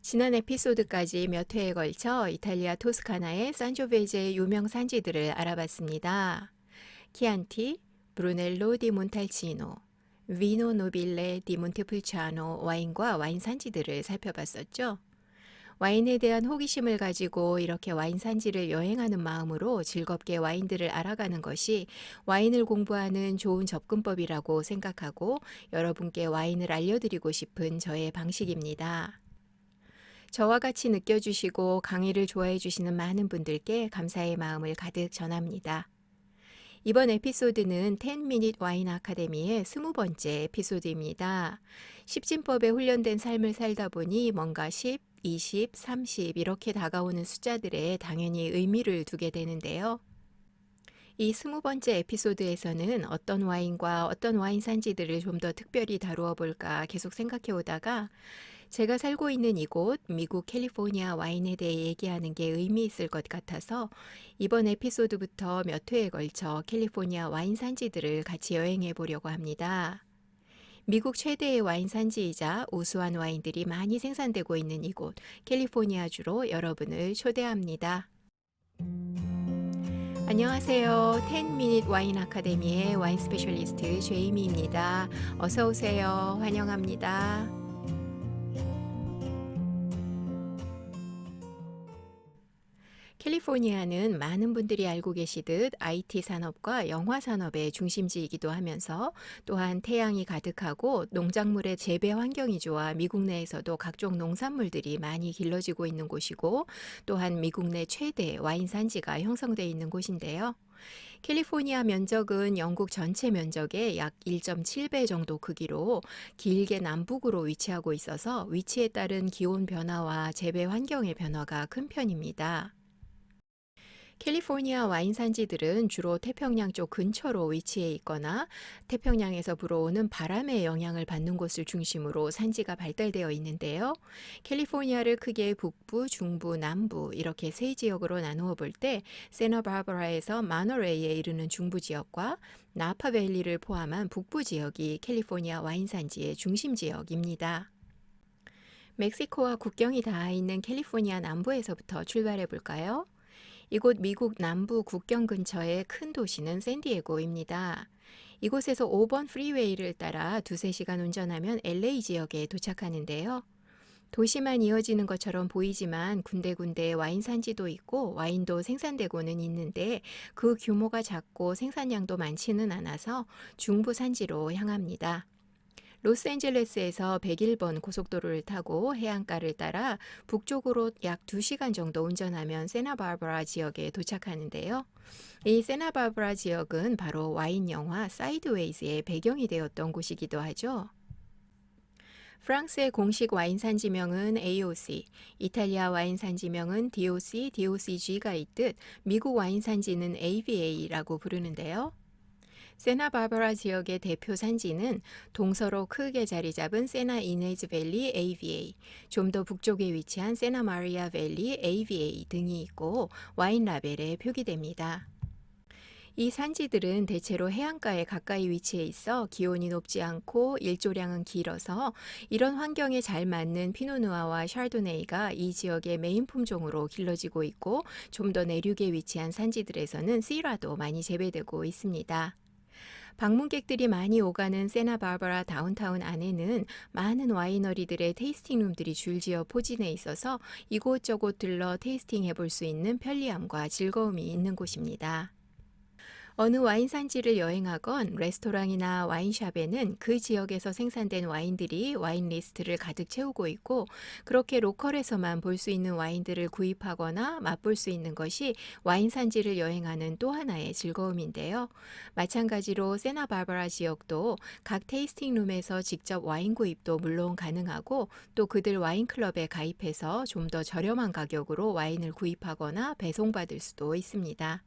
지난 에피소드까지 몇 회에 걸쳐 이탈리아 토스카나의 산조베제의 유명 산지들을 알아봤습니다. 키안티, 브루넬로 디 몬탈치노, 위노 노빌레 디 몬테풀치아노 와인과 와인 산지들을 살펴봤었죠. 와인에 대한 호기심을 가지고 이렇게 와인 산지를 여행하는 마음으로 즐겁게 와인들을 알아가는 것이 와인을 공부하는 좋은 접근법이라고 생각하고 여러분께 와인을 알려드리고 싶은 저의 방식입니다. 저와 같이 느껴주시고 강의를 좋아해 주시는 많은 분들께 감사의 마음을 가득 전합니다. 이번 에피소드는 10미닛 와인 아카데미의 스무 번째 에피소드입니다. 십진법에 훈련된 삶을 살다 보니 뭔가 10, 20, 30 이렇게 다가오는 숫자들에 당연히 의미를 두게 되는데요. 이 스무 번째 에피소드에서는 어떤 와인과 어떤 와인 산지들을 좀 더 특별히 다루어 볼까 계속 생각해 오다가 제가 살고 있는 이곳 미국 캘리포니아 와인에 대해 얘기하는 게 의미 있을 것 같아서 이번 에피소드부터 몇 회에 걸쳐 캘리포니아 와인 산지들을 같이 여행해 보려고 합니다. 미국 최대의 와인 산지이자 우수한 와인들이 많이 생산되고 있는 이곳 캘리포니아주로 여러분을 초대합니다. 안녕하세요. 10미닛 와인 아카데미의 와인 스페셜리스트 제이미입니다. 어서 오세요. 환영합니다. 캘리포니아는 많은 분들이 알고 계시듯 IT 산업과 영화 산업의 중심지이기도 하면서 또한 태양이 가득하고 농작물의 재배 환경이 좋아 미국 내에서도 각종 농산물들이 많이 길러지고 있는 곳이고 또한 미국 내 최대 와인 산지가 형성돼 있는 곳인데요. 캘리포니아 면적은 영국 전체 면적의 약 1.7배 정도 크기로 길게 남북으로 위치하고 있어서 위치에 따른 기온 변화와 재배 환경의 변화가 큰 편입니다. 캘리포니아 와인 산지들은 주로 태평양 쪽 근처로 위치해 있거나 태평양에서 불어오는 바람의 영향을 받는 곳을 중심으로 산지가 발달되어 있는데요. 캘리포니아를 크게 북부, 중부, 남부 이렇게 세 지역으로 나누어 볼 때 세너바바라에서 마노레이에 이르는 중부 지역과 나파밸리를 포함한 북부 지역이 캘리포니아 와인 산지의 중심 지역입니다. 멕시코와 국경이 닿아 있는 캘리포니아 남부에서부터 출발해 볼까요? 이곳 미국 남부 국경 근처의 큰 도시는 샌디에고입니다. 이곳에서 5번 프리웨이를 따라 두세 시간 운전하면 LA 지역에 도착하는데요. 도시만 이어지는 것처럼 보이지만 군데군데 와인 산지도 있고 와인도 생산되고는 있는데 그 규모가 작고 생산량도 많지는 않아서 중부 산지로 향합니다. 로스앤젤레스에서 101번 고속도로를 타고 해안가를 따라 북쪽으로 약 2시간 정도 운전하면 세나바브라 지역에 도착하는데요. 이 세나바브라 지역은 바로 와인 영화 사이드웨이즈의 배경이 되었던 곳이기도 하죠. 프랑스의 공식 와인 산지명은 AOC, 이탈리아 와인 산지명은 DOC, DOCG가 있듯 미국 와인 산지는 AVA라고 부르는데요. 세나바바라 지역의 대표 산지는 동서로 크게 자리 잡은 세나 이네즈 밸리 AVA, 좀 더 북쪽에 위치한 세나 마리아 밸리 AVA 등이 있고 와인 라벨에 표기됩니다. 이 산지들은 대체로 해안가에 가까이 위치해 있어 기온이 높지 않고 일조량은 길어서 이런 환경에 잘 맞는 피노누아와 샤르도네이가 이 지역의 메인 품종으로 길러지고 있고 좀 더 내륙에 위치한 산지들에서는 시라도 많이 재배되고 있습니다. 방문객들이 많이 오가는 세나바바라 다운타운 안에는 많은 와이너리들의 테이스팅룸들이 줄지어 포진해 있어서 이곳저곳 들러 테이스팅 해볼 수 있는 편리함과 즐거움이 있는 곳입니다. 어느 와인 산지를 여행하건 레스토랑이나 와인샵에는 그 지역에서 생산된 와인들이 와인 리스트를 가득 채우고 있고 그렇게 로컬에서만 볼 수 있는 와인들을 구입하거나 맛볼 수 있는 것이 와인 산지를 여행하는 또 하나의 즐거움인데요. 마찬가지로 세나바바라 지역도 각 테이스팅 룸에서 직접 와인 구입도 물론 가능하고 또 그들 와인 클럽에 가입해서 좀 더 저렴한 가격으로 와인을 구입하거나 배송받을 수도 있습니다.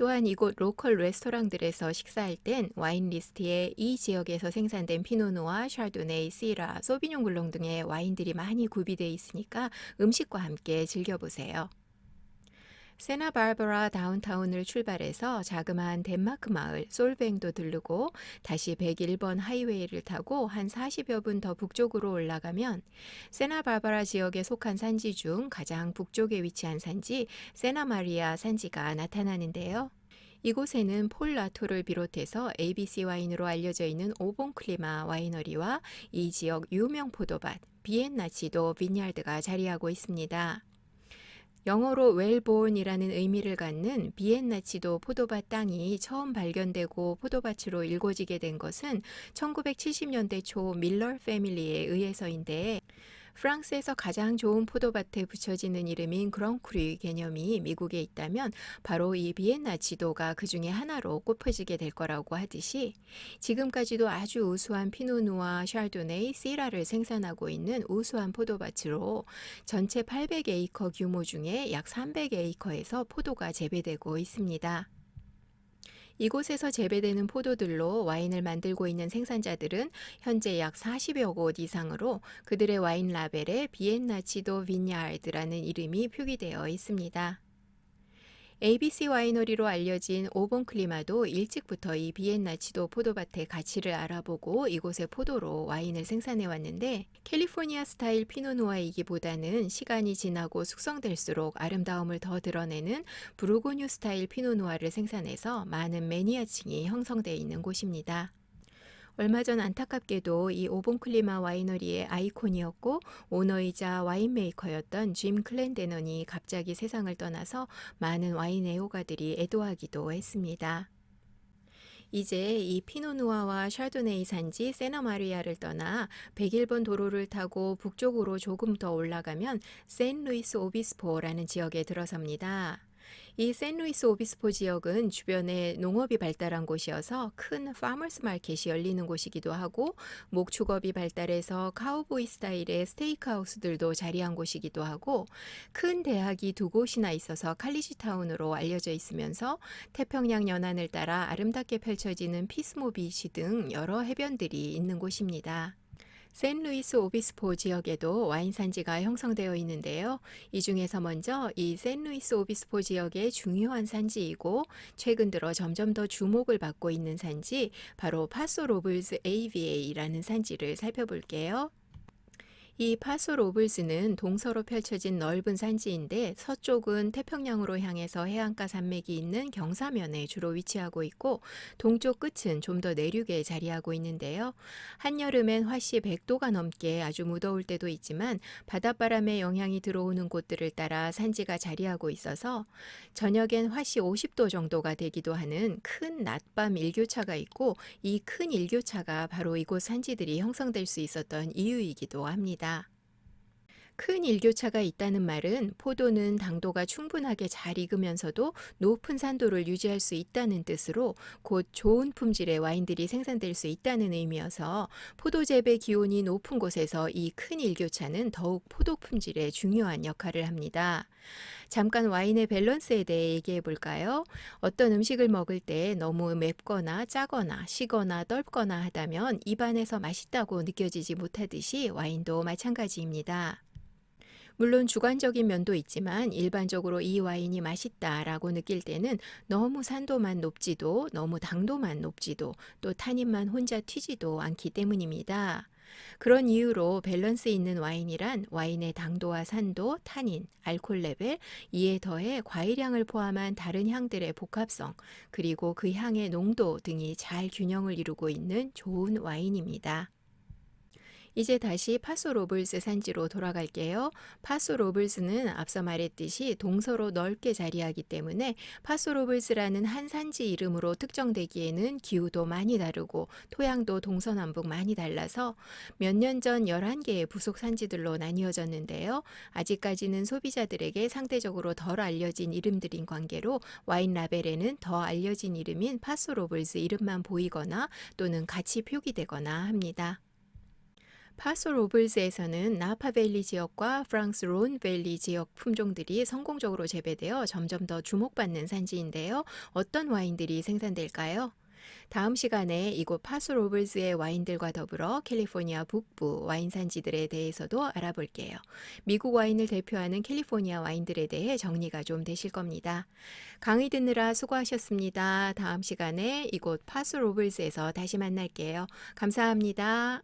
또한 이곳 로컬 레스토랑들에서 식사할 땐 와인 리스트에 이 지역에서 생산된 피노누아, 샤르도네이, 시라, 소비뇽 블롱 등의 와인들이 많이 구비되어 있으니까 음식과 함께 즐겨보세요. 세나바르바라 다운타운을 출발해서 자그마한 덴마크 마을 솔뱅도 들르고 다시 101번 하이웨이를 타고 한 40여 분 더 북쪽으로 올라가면 세나바르바라 지역에 속한 산지 중 가장 북쪽에 위치한 산지 세나마리아 산지가 나타나는데요. 이곳에는 폴 라토를 비롯해서 ABC 와인으로 알려져 있는 오봉클리마 와이너리와 이 지역 유명 포도밭 비엔나치도 비냐르드가 자리하고 있습니다. 영어로 웰본이라는 의미를 갖는 비엔나치도 포도밭 땅이 처음 발견되고 포도밭으로 일궈지게 된 것은 1970년대 초 밀러 패밀리에 의해서인데 프랑스에서 가장 좋은 포도밭에 붙여지는 이름인 그랑크루 개념이 미국에 있다면 바로 이 비엔나 지도가 그 중에 하나로 꼽혀지게 될 거라고 하듯이 지금까지도 아주 우수한 피노누아, 샤르도네이, 시라를 생산하고 있는 우수한 포도밭으로 전체 800에이커 규모 중에 약 300에이커에서 포도가 재배되고 있습니다. 이곳에서 재배되는 포도들로 와인을 만들고 있는 생산자들은 현재 약 40여 곳 이상으로 그들의 와인 라벨에 비엔나 치도 비냐르드라는 이름이 표기되어 있습니다. ABC 와이너리로 알려진 오본 클리마도 일찍부터 이 비엔나치도 포도밭의 가치를 알아보고 이곳의 포도로 와인을 생산해 왔는데 캘리포니아 스타일 피노누아이기보다는 시간이 지나고 숙성될수록 아름다움을 더 드러내는 부르고뉴 스타일 피노누아를 생산해서 많은 매니아층이 형성되어 있는 곳입니다. 얼마 전 안타깝게도 이 오본클리마 와이너리의 아이콘이었고 오너이자 와인메이커였던 짐 클랜데넌이 갑자기 세상을 떠나서 많은 와인 애호가들이 애도하기도 했습니다. 이제 이 피노누아와 샤르도네이 산지 세나마리아를 떠나 101번 도로를 타고 북쪽으로 조금 더 올라가면 샌루이스 오비스포라는 지역에 들어섭니다. 이 샌루이스 오비스포 지역은 주변에 농업이 발달한 곳이어서 큰 파머스 마켓이 열리는 곳이기도 하고 목축업이 발달해서 카우보이 스타일의 스테이크하우스들도 자리한 곳이기도 하고 큰 대학이 두 곳이나 있어서 칼리지 타운으로 알려져 있으면서 태평양 연안을 따라 아름답게 펼쳐지는 피스모 비치 등 여러 해변들이 있는 곳입니다. 샌루이스 오비스포 지역에도 와인 산지가 형성되어 있는데요. 이 중에서 먼저 이 샌루이스 오비스포 지역의 중요한 산지이고 최근 들어 점점 더 주목을 받고 있는 산지 바로 파소 로블스 AVA라는 산지를 살펴볼게요. 이 파소 로블스는 동서로 펼쳐진 넓은 산지인데 서쪽은 태평양으로 향해서 해안가 산맥이 있는 경사면에 주로 위치하고 있고 동쪽 끝은 좀 더 내륙에 자리하고 있는데요. 한여름엔 화씨 100도가 넘게 아주 무더울 때도 있지만 바닷바람의 영향이 들어오는 곳들을 따라 산지가 자리하고 있어서 저녁엔 화씨 50도 정도가 되기도 하는 큰 낮밤 일교차가 있고 이 큰 일교차가 바로 이곳 산지들이 형성될 수 있었던 이유이기도 합니다. 것이다. 큰 일교차가 있다는 말은 포도는 당도가 충분하게 잘 익으면서도 높은 산도를 유지할 수 있다는 뜻으로 곧 좋은 품질의 와인들이 생산될 수 있다는 의미여서 포도 재배 기온이 높은 곳에서 이 큰 일교차는 더욱 포도 품질에 중요한 역할을 합니다. 잠깐 와인의 밸런스에 대해 얘기해 볼까요? 어떤 음식을 먹을 때 너무 맵거나 짜거나 시거나 떫거나 하다면 입안에서 맛있다고 느껴지지 못하듯이 와인도 마찬가지입니다. 물론 주관적인 면도 있지만 일반적으로 이 와인이 맛있다라고 느낄 때는 너무 산도만 높지도 너무 당도만 높지도 또 탄닌만 혼자 튀지도 않기 때문입니다. 그런 이유로 밸런스 있는 와인이란 와인의 당도와 산도, 탄닌, 알코올 레벨, 이에 더해 과일향을 포함한 다른 향들의 복합성, 그리고 그 향의 농도 등이 잘 균형을 이루고 있는 좋은 와인입니다. 이제 다시 파소 로블스 산지로 돌아갈게요. 파소 로블스는 앞서 말했듯이 동서로 넓게 자리하기 때문에 파소 로블스라는 한 산지 이름으로 특정되기에는 기후도 많이 다르고 토양도 동서남북 많이 달라서 몇 년 전 11개의 부속 산지들로 나뉘어졌는데요. 아직까지는 소비자들에게 상대적으로 덜 알려진 이름들인 관계로 와인 라벨에는 더 알려진 이름인 파소 로블스 이름만 보이거나 또는 같이 표기되거나 합니다. 파소 로블스에서는 나파밸리 지역과 프랑스 론밸리 지역 품종들이 성공적으로 재배되어 점점 더 주목받는 산지인데요. 어떤 와인들이 생산될까요? 다음 시간에 이곳 파스로블스의 와인들과 더불어 캘리포니아 북부 와인 산지들에 대해서도 알아볼게요. 미국 와인을 대표하는 캘리포니아 와인들에 대해 정리가 좀 되실 겁니다. 강의 듣느라 수고하셨습니다. 다음 시간에 이곳 파스로블스에서 다시 만날게요. 감사합니다.